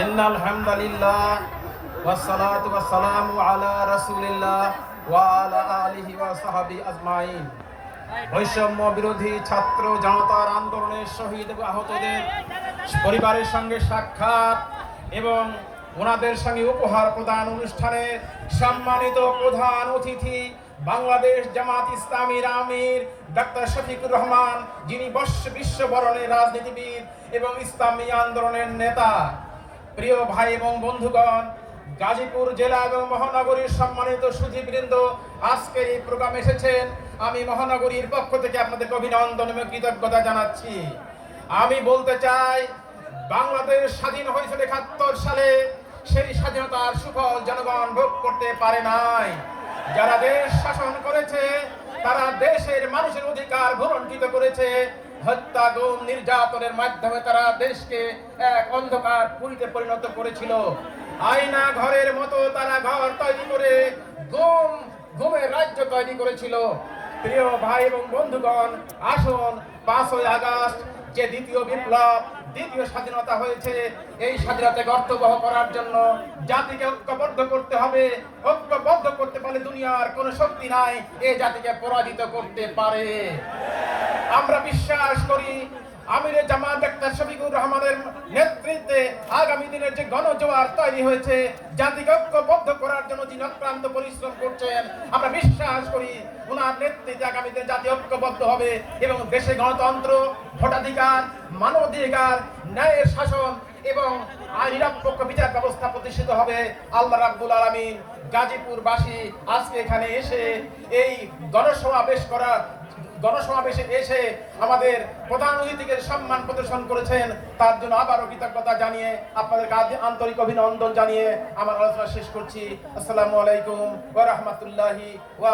إن الحمد لله والصلاة والسلام على رسول الله وعلى آله وصحبه أجمعين বৈষম্য বিরোধী ছাত্র জনতার আন্দোলনের শহীদ এবং আহতদের পরিবারের সঙ্গে সাক্ষাৎ এবং ওনাদের সঙ্গে উপহার প্রদান অনুষ্ঠানে সম্মানিত প্রধান অতিথি বাংলাদেশ জামাত ইসলামীর আমির ডাক্তার শফিকুর রহমান যিনি বর্ষ- বিশ্ববরণের রাজনীতিবিদ এবং ইসলামী আন্দোলনের নেতা প্রিয় ভাই এবং বন্ধুগণ, গাজীপুর জেলা এবং মহানগরীর সম্মানিত সুধীবৃন্দ, আজকের এই প্রোগ্রাম এসেছেন আমি মহানগরীর পক্ষ থেকে আপনাদেরকে অভিনন্দন এবং কৃতজ্ঞতা জানাচ্ছি। আমি বলতে চাই, বাংলাদেশ স্বাধীন হয়েছিল একাত্তর সালে, সেই স্বাধীনতার সুফল জনগণ ভোগ করতে পারে নাই। যারা দেশ শাসন করেছে, তারা দেশের মানুষের অধিকার ভুলণ্ঠিত করেছে। হত্যা গুম নির্যাতনের মাধ্যমে তারা দেশকে এক অন্ধকার পুরীতে পরিণত করেছিল। আয়না ঘরের মতো তারা ঘর তৈরি করে গুম ঘুমের রাজ্য তৈরি করেছিল। প্রিয় ভাই এবং বন্ধুগণ, আসুন পাঁচই আগস্ট যে দ্বিতীয় বিপ্লব, দ্বিতীয় স্বাধীনতা হয়েছে, এই স্বাধীনতাকে অর্থবহ করার জন্য জাতিকে ঐক্যবদ্ধ করতে হবে। ঐক্যবদ্ধ করতে পারলে দুনিয়ার কোনো শক্তি নাই এই জাতিকে পরাজিত করতে পারে। আমরা বিশ্বাস করি আমিরে জামাত ডাক্তার শফিকুর রহমানের নেতৃত্বে আগামী দিনের যে গণজোয়ার তৈরি হয়েছে, জাতিকে ঐক্যবদ্ধ করার জন্য যিনি অক্লান্ত পরিশ্রম করছেন, আমরা বিশ্বাস করি ওনার নেতৃত্বে আগামী দিনে জাতি ঐক্যবদ্ধ হবে এবং দেশে গণতন্ত্র, ভোটাধিকার, মানবাধিকার, ন্যায়ের শাসন এবং নিরপেক্ষ বিচার ব্যবস্থা প্রতিষ্ঠিত হবে। আল্লাহ রাব্বুল আলামিন গাজীপুরবাসী আজকে এখানে এসে এই গণসমাবেশ করা গণসমাবেশে এসে আমাদের প্রধান অতিথিকে সম্মান প্রদর্শন করেছেন। তার জন্য আবারও কৃতজ্ঞতা জানিয়ে আপনাদের আন্তরিক অভিনন্দন জানিয়ে আমার আলোচনা শেষ করছি। আসসালামু আলাইকুম ওয়া রাহমাতুল্লাহি ওয়া